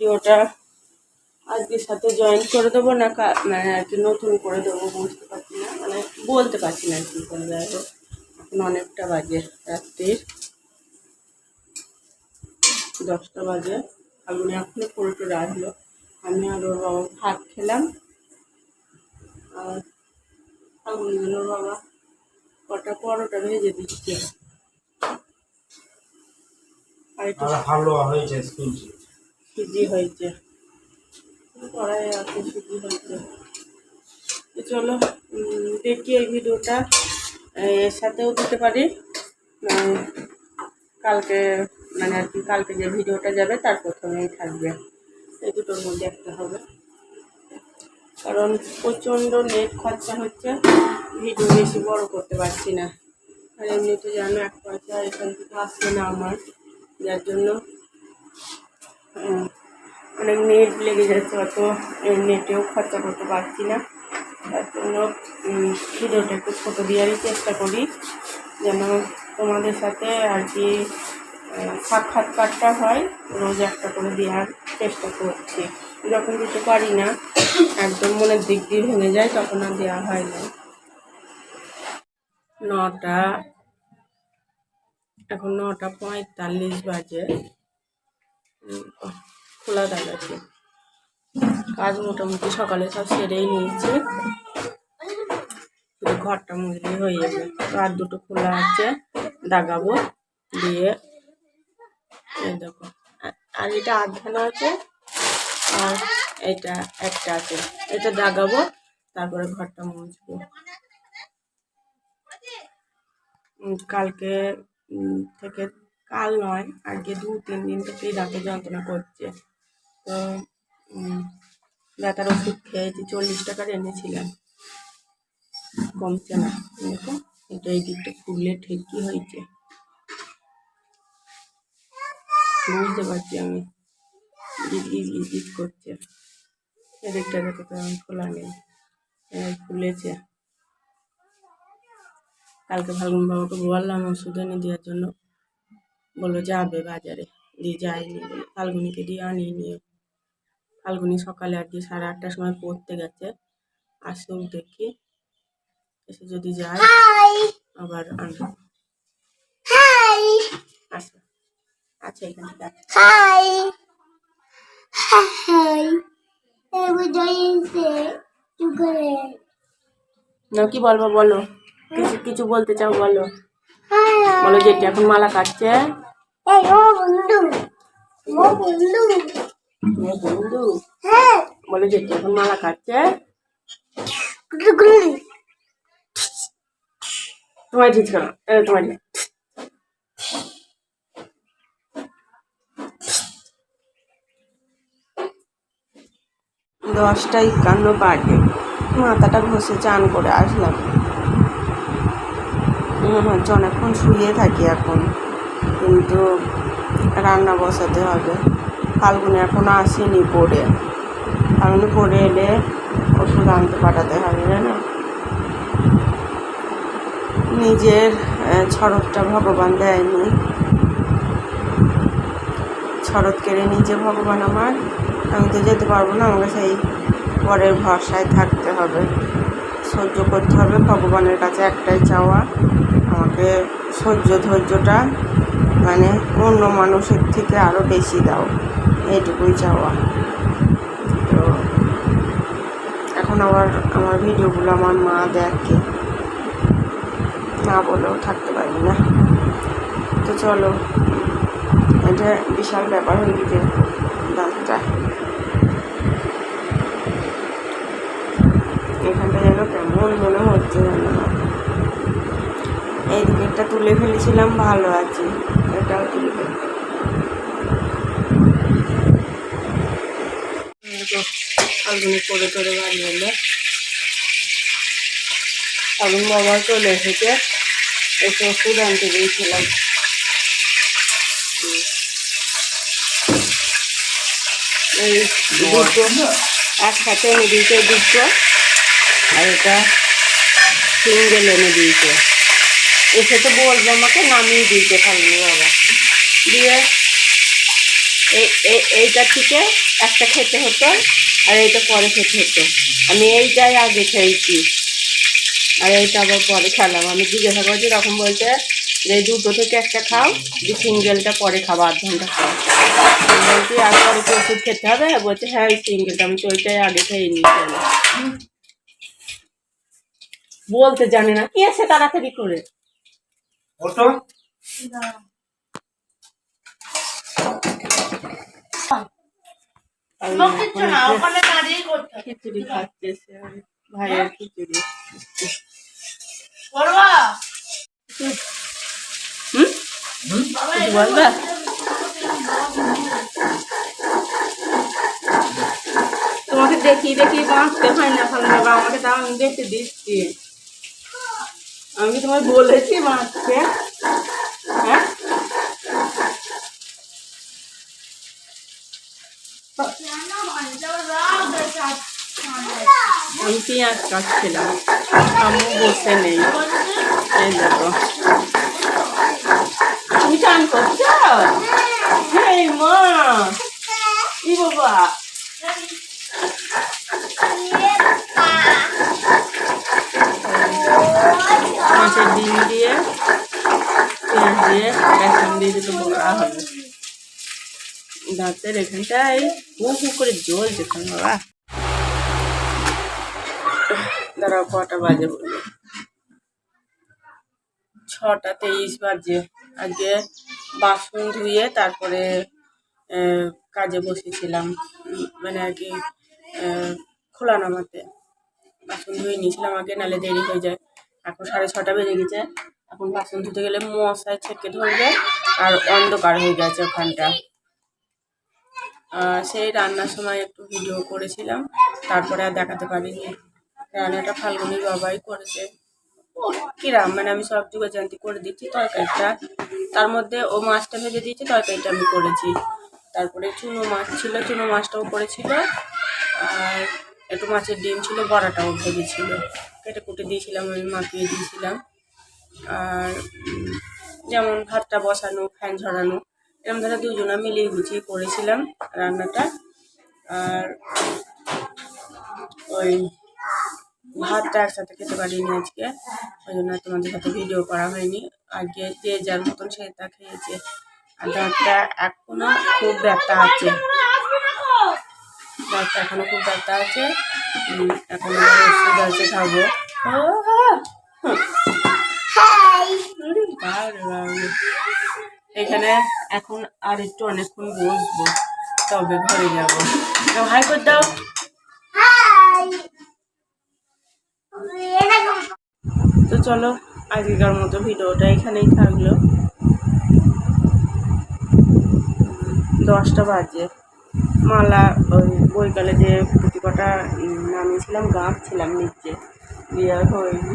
ভিডিওটা আজকের সাথে জয়েন করে দেবো না মানে আর কি নতুন করে দেবো বুঝতে পারছি না। মানে বলতে পারছি না কি করে হোক এখন অনেকটা বাজে রাত্রির। দশটা বাজে। আগুনে এখনও পড়ে টরে আসলো আমি আর ওর বাবা ভাত খেলাম। আর আগুন ওর বাবা। কটা পরোটা ভেজে দিচ্ছে। আর ভালো হয়েছে সুজি হয়েছে। কড়াই আছে, সুজি হয়েছে। তো চলো দেখি এই ভিডিওটা এর সাথেও দিতে পারি। কালকে মানে আর কি, কালকে যে ভিডিওটা যাবে, তার প্রথমেই থাকবে। এই দুটোর মধ্যে একটা হবে। কারণ প্রচণ্ড নেট খরচা হচ্ছে, ভিডিও বেশি বড় করতে পারছি না। আর এমনিতে জানো, এক পয়সা এখান থেকে আসছে না আমার, যার জন্য অনেক নেট লেগে যাচ্ছে অত নেটেও খরচা করতে পারছি না। তার জন্য ভিডিওটা একটু ছোটো দেওয়ারই চেষ্টা করি, যেন তোমাদের সাথে আর কি সাক্ষাৎকারটা হয়, রোজ একটা করে দেওয়ার চেষ্টা করছি। যখন দিতে পারি না, একদম মনের দিক দিয়ে ভেঙে যায়, তখন আর দেওয়া হয় না। নটা, এখন নটা পঁয়তাল্লিশ বাজে। খোলা দাঁড়াচ্ছে কাজ মোটামুটি সকালে সব সেরেই নিয়েছি। ঘরটা মুছলেই হয়ে যাবে আর দুটো খোলা আছে, দাগাবো দিয়ে। দেখো, আর এটা আধখানা আছে, আর এটা একটা আছে। এটা দাগাবো, তারপরে ঘরটা মুছবো কালকে থেকে কাল নয় আজকে দু তিন দিন থেকেই দাঁতে যন্ত্রণা করছে। তো ব্যথার ওষুধ খেয়েছি, চল্লিশ টাকার এনেছিলাম কমছে না, দেখো, এটা এই দিকটা ফুললে ঠিকই হয়েছে। বুঝতে পারছি আমি গিজ করছে। এদিকটা দেখো তো খোলা নেই ফুলেছে কালকে ফাল্গুন বাবাকে বললাম ওষুধ এনে দেওয়ার জন্য, বলল যাবে বাজারে, দিয়ে যায়নি বলে, ফাল্গুনিকে দিয়ে আনিয়ে নিয়ে ফাল্গুনি সকালে আর কি সাড়ে আটটার সময় পড়তে গেছে। আসুক দেখি এসে যদি যায় আবার আনব। আচ্ছা এখানে থেকে together. না কি বলব বলো? কিছু কিছু বলতে চাও বলো. বলো যেটি এখন মালা কাটছে। Bundu. Oh, Bundu. এ বলো যেটি মালা কাটছে? তোমায় ঠিক দশটা একান্ন বাজে। মাথাটা ঘষে চান করে আসলাম। মনে হচ্ছে অনেকক্ষণ শুয়ে থাকি এখন, কিন্তু রান্না বসাতে হবে। ফাল্গুনে এখন আসেনি পড়ে। ফাল্গুনে পড়ে এলে ওষুধ আনতে পাঠাতে হবে, জানো? নিজের ছরদটা ভগবান দেয়নি। ছরদ কেড়ে নিজে ভগবান আমার। আমি তো যেতে পারব না, আমাকে সেই পরের ভরসায় থাকতে হবে। সহ্য করতে হবে ভগবানের কাছে একটাই চাওয়া, আমাকে সহ্য ধৈর্যটা মানে অন্য মানুষের থেকে আরও বেশি দাও। এইটুকুই চাওয়া। তো এখন আবার আমার ভিডিওগুলো আমার মা দেখে। না বলেও থাকতে পারি না। তো চলো, এটা বিশাল ব্যাপার হয়ে গেছে দাঁতটা। এখানটা যেন কেমন মনে হচ্ছে এই দিকেরটা তুলে ফেলেছিলাম, ভালো আছে। এটাও তুলে ফেলতে ফাল্গুনি করে করে বাড়ি এলো। ফাল্গুন বাবা চলে এসেছে। এসে ওষুধ আনতে গিয়েছিলাম। এই দুটো একসাথে এনে দিয়েছে দুটো আর এটা সিঙ্গেল এনে দিয়েছে। এসে তো বলবে আমাকে নামিয়ে দিয়েছে ফাল্গুনি বাবা। দিয়ে এইটা থেকে একটা খেতে হতো আর এইটা পরে খেতে হতো। আমি এইটাই আগে খেয়েছি। আর এইটা আবার পরে খেলাম। আমি জিজ্ঞাসা করছি তখন বলছে যে দুটো থেকে একটা খাও যে সিঙ্গেলটা পরে খাব আধ ঘণ্টা খাও বলছি আর পরে কি ওষুধ খেতে হবে? বলছে হ্যাঁ ওই সিঙ্গেলটা। আমি তো ওইটাই আগে খেয়ে নিয়েছি বলতে জানে না। কি আছে তাড়াতাড়ি করে? ওটো আর কিচ্ছু না ওখানে দাঁড়িয়ে করতে হবে। খিচুড়ি খাচ্ছে ভাইয়ের খিচুড়ি। করবা হুম? কিছু বলবে? তোমাকে দেখি দেখি বাঁচতে হয় না ভালো বাবা আমাকে তাও আমি দেখতে দিচ্ছি। আমি তোমায় বলেছি বাঁচতে। হ্যাঁ? আমি পেঁয়াজ কাটছিলাম আম্মু বসে নেই। দেখো। তুমি চান করছ? হেই, মা! ই বাবা? ডিম দিয়ে, পেঁয়াজ দিয়ে, বেসন দিয়ে দিতে বড়া দাঁতের এখানটায় হু করে জল এখন বাবা। দাঁড়াও, কটা বাজে বলি। ছটা তেইশ বাজে। আগে বাসন ধুয়ে তারপরে কাজে বসেছিলাম। মানে আর কি খোলা নামাতে। বাসন ধুয়ে নিয়েছিলাম আগে নালে দেরি হয়ে যায়। এখন সাড়ে ছটা বেজে গেছে। এখন বাসন ধুতে গেলে মশায় ছেঁকে ধরবে, আর অন্ধকার হয়ে গেছে ওখানটা। সেই রান্নার সময় একটু ভিডিও করেছিলাম। তারপরে আর দেখাতে পারিনি। রান্নাটা ফাল্গুনির বাবাই করেছে। কিরাম মানে আমি সব জানতি করে দিচ্ছি তরকারিটা। তার মধ্যে ও মাছটা ভেজে দিয়েছি, তরকারিটা আমি করেছি। তারপরে চুনো মাছ ছিল, চুনো মাছটাও করেছিল। আর একটু মাছের ডিম ছিল, বড়াটাও ভেজেছিল। কেটে কুটে দিয়েছিলাম, আমি মাখিয়ে দিয়েছিলাম। আর যেমন ভাতটা বসানো, ফ্যান ঝরানো এরকম ধরো দুজনা মিলিয়ে গুছিয়ে করেছিলাম রান্নাটা। আর ওই ভাতটা একসাথে খেতে পারিনি আজকে ওই জন্য তোমাদের সাথে ভিডিও করা হয়নি। আজকে যে যার মতন সে তা খেয়েছে। আর দাঁতটা এখনও খুব ব্যথা আছে। দাঁতটা এখনও খুব ব্যথা আছে। এখন ওষুধ আছে খাব। ও। এখানে এখন আর একটু অনেকক্ষণ বসবো তবে ঘরে যাব। হাই করে দাও। তো চলো আজকেকার মতো ভিডিওটা এখানেই থাকল। দশটা বাজে। মালা ওই বইকালে যে পুঁতি কটা উম, নামিয়েছিলাম গাঁথছিলাম নিচে। দিয়ে হয়নি।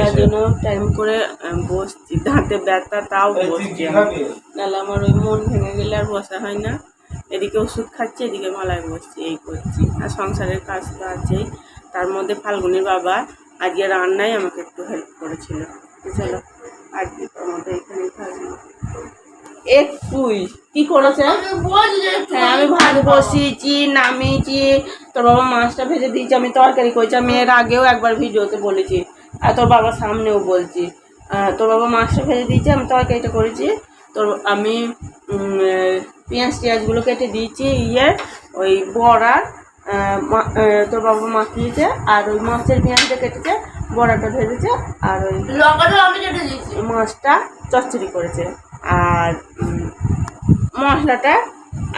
তার জন্য টাইম করে বসছি। দাঁতে ব্যথা তাও বসছি। নাহলে আমার ওই মন ভেঙে গেলে আর বসা হয় না। এদিকে ওষুধ খাচ্ছি এদিকে মালায় বসছি। এই করছি। আর সংসারের কাজ তো আছেই। তার মধ্যে ফাল্গুনির বাবা আজকে রান্নায় আমাকে একটু হেল্প করেছিল। চলো আজকে তোর মতো এখানেই থাকব একটুই কি করেছে? হ্যাঁ আমি ভাত বসিয়েছি নামিয়েছি। তোর বাবা মাছটা ভেজে দিয়েছি আমি তরকারি করেছি। আমি এর আগেও একবার ভিডিওতে বলেছি। আর তোর বাবার সামনেও বলছি তোর বাবা মাছটা ভেজে দিয়েছে আমি তরকারিটা করেছি। তোর আমি পেঁয়াজ টিয়াজগুলো কেটে দিয়েছি ইয়ে ওই বড়ার মা- তোর বাবা মাখিয়েছে আর ওই মাছের পেঁয়াজটা কেটেছে বড়াটা ভেজেছে আর ওই লঙ্কাটা আমি কেটে দিয়েছি। মাছটা চচ্চড়ি করেছে। আর মশলাটা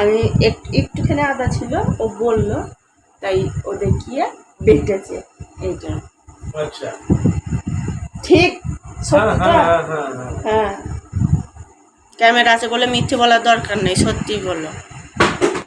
আমি একটু একটুখানি আদা ছিল ও বলল তাই ও দেখিয়ে বেটেছে এইটা। আচ্ছা। ঠিক হ্যাঁ হ্যাঁ হ্যাঁ। হ্যাঁ। ক্যামেরা আছে বলে মিথ্যে বলার দরকার নেই সত্যি বলো।